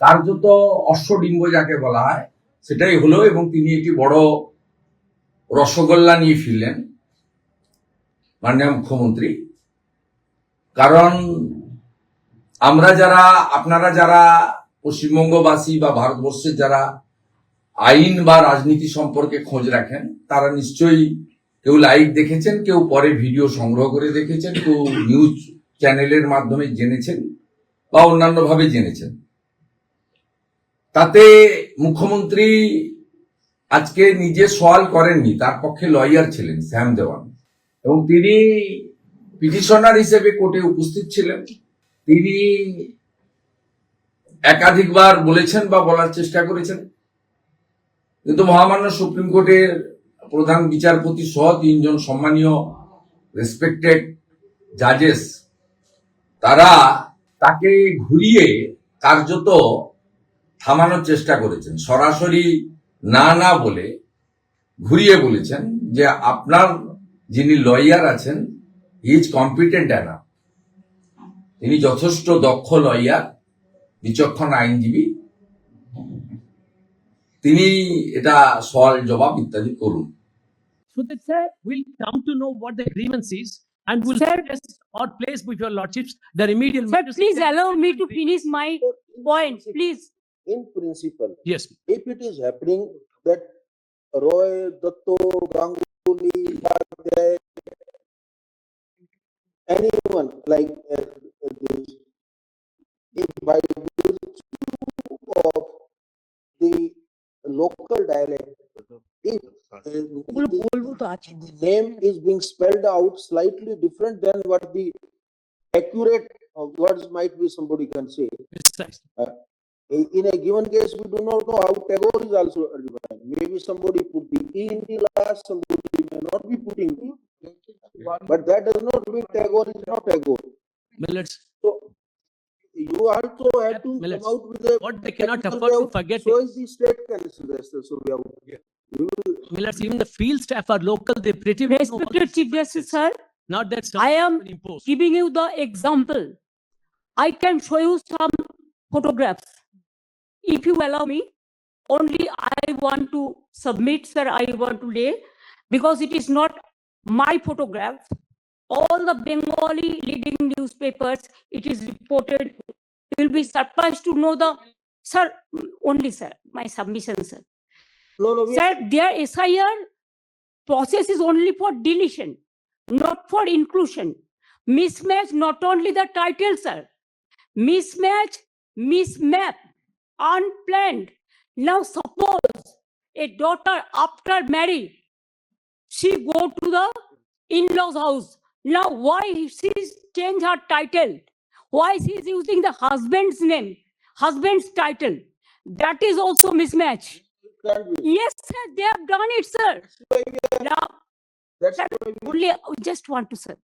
কার্যত অশ্বডিম্ব যাকে বলা হয়, সেটাই হলো এবং তিনি একটি বড় রসগোল্লা নিয়ে ফিরলেন, মাননীয় মুখ্যমন্ত্রী। কারণ আমরা যারা, আপনারা যারা পশ্চিমবঙ্গবাসী বা ভারতবর্ষের যারা আইন বা রাজনীতি সম্পর্কে খোঁজ রাখেন, তারা নিশ্চয়ই কেউ লাইভ দেখেছেন, কেউ পরে ভিডিও সংগ্রহ করে দেখেছেন, কেউ নিউজ চ্যানেলের মাধ্যমে জেনেছেন বা অন্যান্যভাবে জেনেছেন। তাতে মুখ্যমন্ত্রী আজকে নিজে সওয়াল করেননি, তার পক্ষে লয়ার ছিলেন শ্যাম দেওয়ান। এবং তিনি পিটিশনার হিসেবে কোর্টে উপস্থিত ছিলেন। তিনি একাধিকবার বলেছেন বা বলার চেষ্টা করেছেন। কিন্তু মহামান্য সুপ্রিম কোর্টের প্রধান বিচারপতি সহ তিনজন সম্মানীয় রেসপেক্টেড জাজেস তারা তাকে ঘুরিয়ে কার্যত থামানোর চেষ্টা করেছেন সরাসরি না না বলে ঘুরিয়ে বলেছেন যে আপনার যিনি লয়ার আছেন ইজ কম্পিটেন্ট অ্যানা তিনি যথেষ্ট দক্ষ লয়ার বিচক্ষণ আইনজীবী তিনি এটা সওয়াল জবাব ইত্যাদি করুন So that sir, we'll come to know what the grievance is and we'll Sir- suggest or place with your lordships the remedial Sir, please allow me to finish my point, please. in principle, yes, if it is happening that Roy, Datto, Ganguly, anyone like uh, this, if by virtue of the local dialect, if uh, the name is being spelled out slightly different than what the accurate uh, words might be somebody can say. Precisely. Uh, in a given case, we do not know how Tagore is also defined. Maybe somebody put the E in the last, somebody may not be putting the. But that does not mean Tagore is not Tagore. Millets, So you also have to Millets. come out with a. what they cannot technical afford to forget So is, is the state council, so we have. We will, millets, even the field staff are local, they pretty well know Respected Chief Justice, sir, Not that. I am imposed. giving you the example. I can show you some photographs. If you allow me, only I want to submit, sir, I want to lay, because it is not my photograph. All the Bengali leading newspapers, it is reported. You will be surprised to know the, sir, only, sir, my submission, sir. no, no, we. Sir, their SIR process is only for deletion, not for inclusion. Mismatch not only the title, sir. Mismatch, mismap, unplanned. Now suppose a daughter after marriage, she go to the in-laws house. Now why she change her title? Why she's using the husband's name, husband's title? That is also mismatch. Yes, sir, they have done it, sir. That's why we are- Now, That's Sir, only, I just want to, sir,